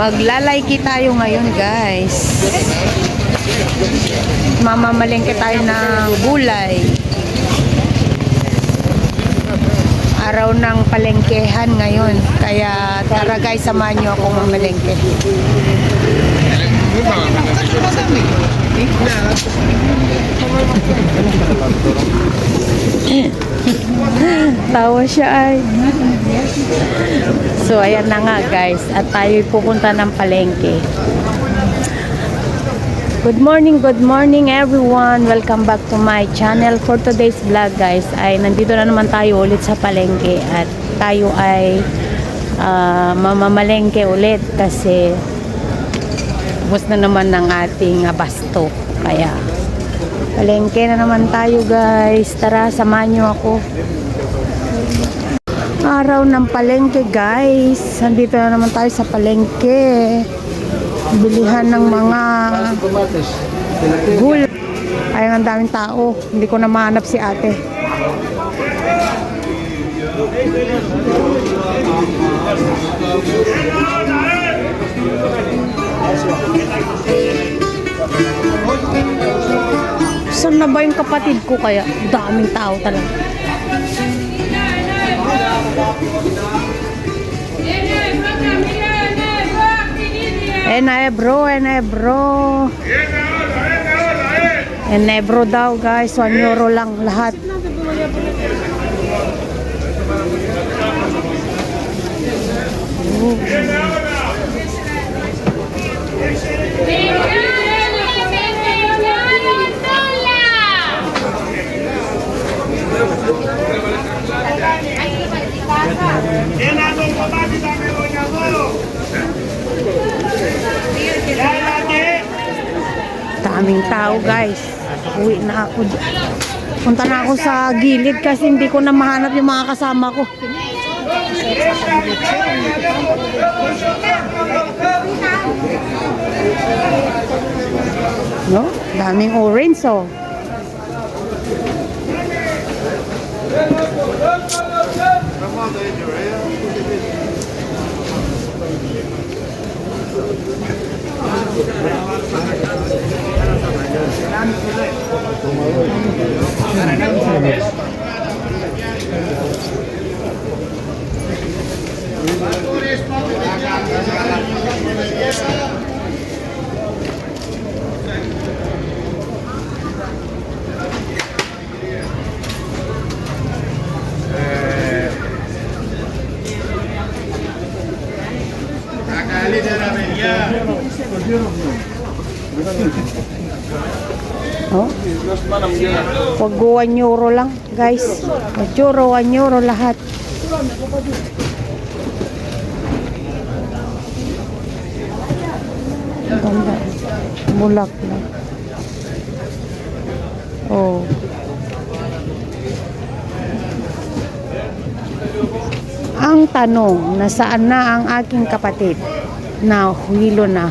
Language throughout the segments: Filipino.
Maglalayki tayo ngayon guys. Mamamalengke tayo ng gulay. Araw ng palengkehan ngayon. Kaya tara guys, samahan nyo ako mamalengke. Tawa siya ay. So, ayan na nga guys. At tayo pupunta ng palengke. Good morning, good morning everyone. Welcome back to my channel. For today's vlog guys, ay nandito na naman tayo ulit sa palengke. At tayo ay ah, mamamalengke ulit kasi ubos na naman ng ating abasto. Kaya, palengke na naman tayo guys. Tara, samahan nyo ako. Araw ng palengke guys. Nandito na naman tayo sa palengke. Bilihan ng mga gul. Ay, ang daming tao. Hindi ko na mahanap si ate. Saan na ba yung kapatid ko kaya? Daming tao talaga. Enebro, Enebro. Enebro daw guys, 1 euro lang lahat. Daming tao guys. Uwi na ako. Punta na ako sa gilid kasi hindi ko na mahanap yung mga kasama ko. No? Daming orange oh. Oh. Pag 1 euro lang, guys. 8 euro, 1 euro lahat. Ganda. Bulak lang. Oh. Ang tanong, nasaan na ang aking kapatid? Na hilo na.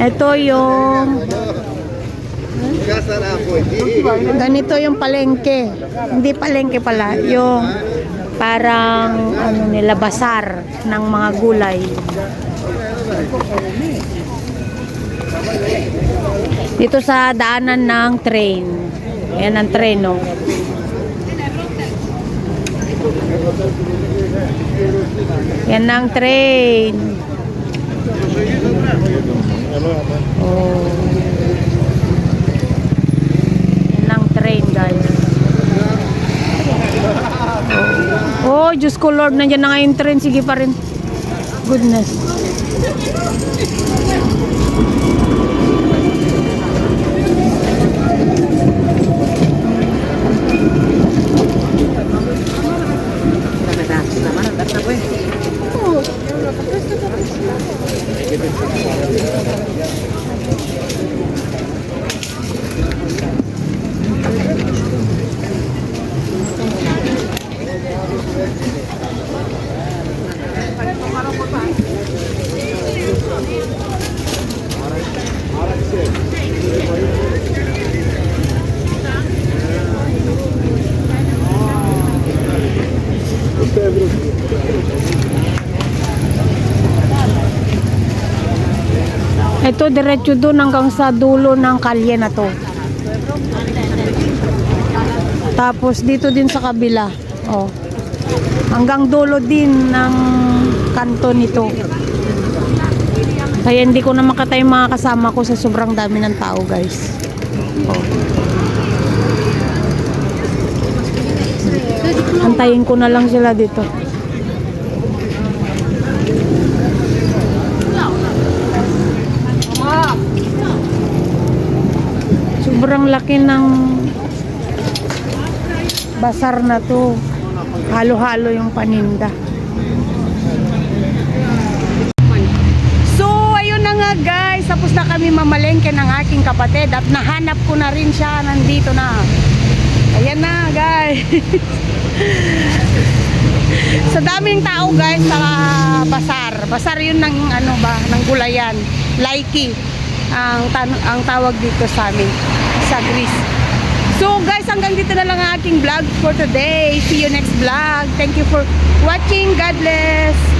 Ito yung ganito yung palengke. Hindi palengke pala, yung parang ano nila basar ng mga gulay. Dito sa daanan ng train. Ayan ang train, no? Yan ang train. Oh. Yan ang train, guys. Oh, Diyos ko Lord, nandiyan na nga yung train. Sige pa rin. Goodness. Ito, diretso doon hanggang sa dulo ng kalye na to. Tapos dito din sa kabila. Oh. Hanggang dulo din ng kanto nito. Kaya hindi ko na makatay mga kasama ko sa sobrang dami ng tao, guys. Oh. Antayin ko na lang sila dito. Sobrang laki ng basar na to. Halo-halo yung paninda. So, ayun na nga guys. Tapos na kami mamalengke ng aking kapatid at nahanap ko na rin siya. Nandito na. Ayan na guys. sa daming tao guys sa basar. Basar yun ng ano ba, ng gulayan. Likey ang ang tawag dito sa amin sa Greece. So guys, hanggang dito na lang ang aking vlog for today. See you next vlog. Thank you for watching. God bless.